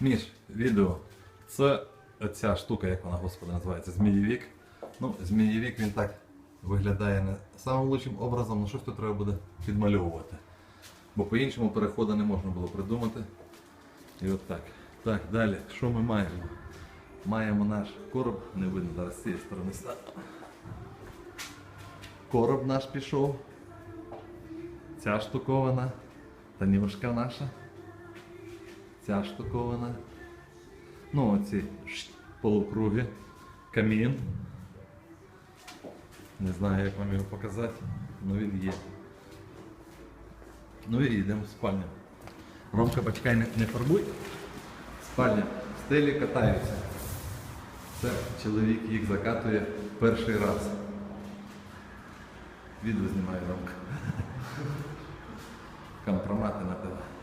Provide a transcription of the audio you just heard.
Між відео. Це ця штука, як вона, господи, називається, змієвік. Ну, змієвік він так виглядає не самим лучшим образом, але щось тут треба буде підмальовувати. Бо по-іншому переходу не можна було придумати. І от так. Так, далі, що ми маємо? Маємо наш короб, не видно зараз з цієї сторони. Короб наш пішов. Ця штуковина, танюшка наша. Ця штуковина. Ну, оці полукруги, камін. Не знаю, як вам його показати, але він є. Ну і йдемо в спальню. Ромка, почекай, не, не фарбуй. Спальня. Стелі катаються. Це чоловік їх закатує перший раз. Відео знімає Ромка. Компромати на тебе.